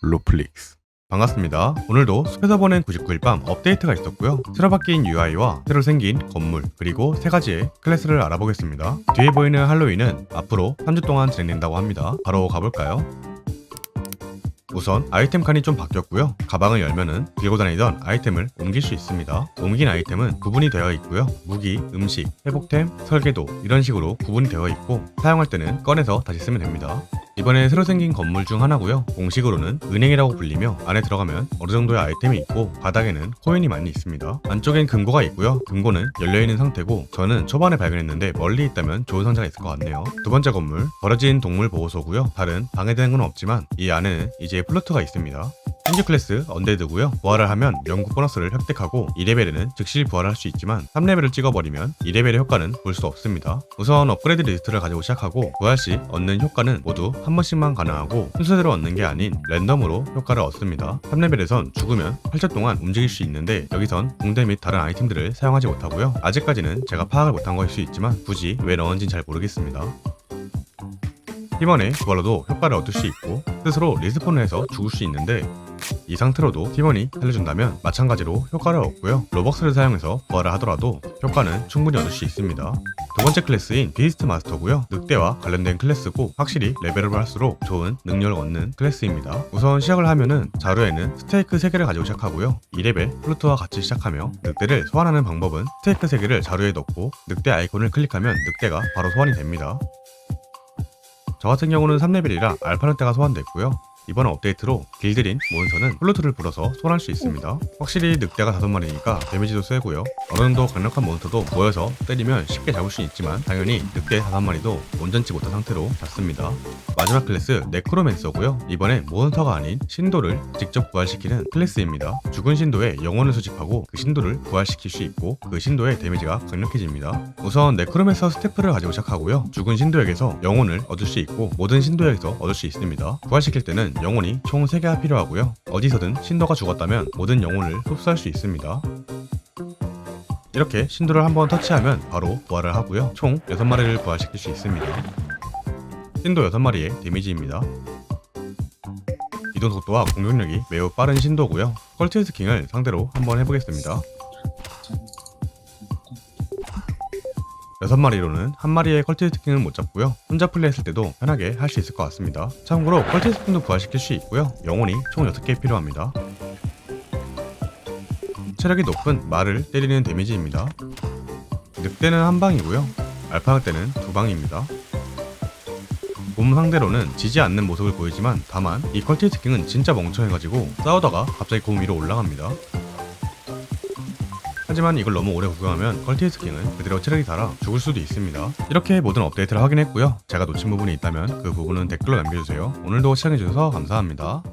로플릭스 반갑습니다. 오늘도 숲에서 보낸 99일 밤 업데이트가 있었고요. 새로 바뀐 UI와 새로 생긴 건물 그리고 세 가지의 클래스를 알아보겠습니다. 뒤에 보이는 할로윈은 앞으로 3주 동안 진행된다고 합니다. 바로 가볼까요? 우선 아이템 칸이 좀 바뀌었고요. 가방을 열면은 들고 다니던 아이템을 옮길 수 있습니다. 옮긴 아이템은 구분이 되어 있고요. 무기, 음식, 회복템, 설계도 이런 식으로 구분이 되어 있고 사용할 때는 꺼내서 다시 쓰면 됩니다. 이번에 새로 생긴 건물 중 하나고요. 공식으로는 은행이라고 불리며 안에 들어가면 어느 정도의 아이템이 있고 바닥에는 코인이 많이 있습니다. 안쪽엔 금고가 있고요. 금고는 열려있는 상태고 저는 초반에 발견했는데 멀리 있다면 좋은 상자가 있을 것 같네요. 두 번째 건물 버려진 동물 보호소고요. 다른 방해되는 건 없지만 이 안에는 이제 플루트가 있습니다. 신규 클래스 언데드고요. 부활을 하면 영구 보너스를 획득하고 2레벨에는 즉시 부활할 수 있지만 3레벨을 찍어버리면 2레벨의 효과는 볼 수 없습니다. 우선 업그레이드 리스트를 가지고 시작하고 부활 시 얻는 효과는 모두 한 번씩만 가능하고 순서대로 얻는 게 아닌 랜덤으로 효과를 얻습니다. 3레벨에선 죽으면 8초 동안 움직일 수 있는데 여기선 붕대 및 다른 아이템들을 사용하지 못하고요. 아직까지는 제가 파악을 못한 것일 수 있지만 굳이 왜 넣은지는 잘 모르겠습니다. 팀원의 그걸로도 효과를 얻을 수 있고 스스로 리스폰을 해서 죽을 수 있는데 이 상태로도 팀원이 살려준다면 마찬가지로 효과를 얻고요. 로벅스를 사용해서 부활을 하더라도 효과는 충분히 얻을 수 있습니다. 두 번째 클래스인 비스트 마스터고요. 늑대와 관련된 클래스고 확실히 레벨업을 할수록 좋은 능력을 얻는 클래스입니다. 우선 시작을 하면은 자루에는 스테이크 3개를 가지고 시작하고요. 2레벨 플루트와 같이 시작하며 늑대를 소환하는 방법은 스테이크 3개를 자루에 넣고 늑대 아이콘을 클릭하면 늑대가 바로 소환이 됩니다. 저 같은 경우는 3레벨이라 알파는 때가 소환됐고요. 이번 업데이트로 길들인 몬스터는 플루트를 불어서 소환할 수 있습니다. 확실히 늑대가 5마리니까 데미지도 세고요. 어느 정도 강력한 몬스터도 모여서 때리면 쉽게 잡을 수 있지만 당연히 늑대 5마리도 온전치 못한 상태로 잡습니다. 마지막 클래스 네크로맨서고요. 이번엔 몬스터가 아닌 신도를 직접 부활시키는 클래스입니다. 죽은 신도에 영혼을 수집하고 그 신도를 부활시킬 수 있고 그 신도의 데미지가 강력해집니다. 우선 네크로맨서 스태프를 가지고 시작하고요. 죽은 신도에게서 영혼을 얻을 수 있고 모든 신도에게서 얻을 수 있습니다. 부활시킬 때는 영혼이 총 3개가 필요하고요. 어디서든 신도가 죽었다면 모든 영혼을 흡수할 수 있습니다. 이렇게 신도를 한번 터치하면 바로 부활을 하고요. 총 6마리를 부활시킬 수 있습니다. 신도 6마리의 데미지입니다. 이동 속도와 공격력이 매우 빠른 신도고요. 컬티스 킹을 상대로 한번 해보겠습니다. 6마리로는 한 마리의 컬티스트 킹을 못 잡고요. 혼자 플레이했을 때도 편하게 할 수 있을 것 같습니다. 참고로 컬티스트 킹도 부활시킬 수 있고요. 영혼이 총 6개 필요합니다. 체력이 높은 말을 때리는 데미지입니다. 늑대는 한 방이고요. 알파 때는 두 방입니다. 곰 상대로는 지지 않는 모습을 보이지만 다만 이 컬티스트 킹은 진짜 멍청해가지고 싸우다가 갑자기 곰 위로 올라갑니다. 하지만 이걸 너무 오래 구경하면 컬티스 킹은 그대로 체력이 달아 죽을 수도 있습니다. 이렇게 모든 업데이트를 확인했고요. 제가 놓친 부분이 있다면 그 부분은 댓글로 남겨주세요. 오늘도 시청해주셔서 감사합니다.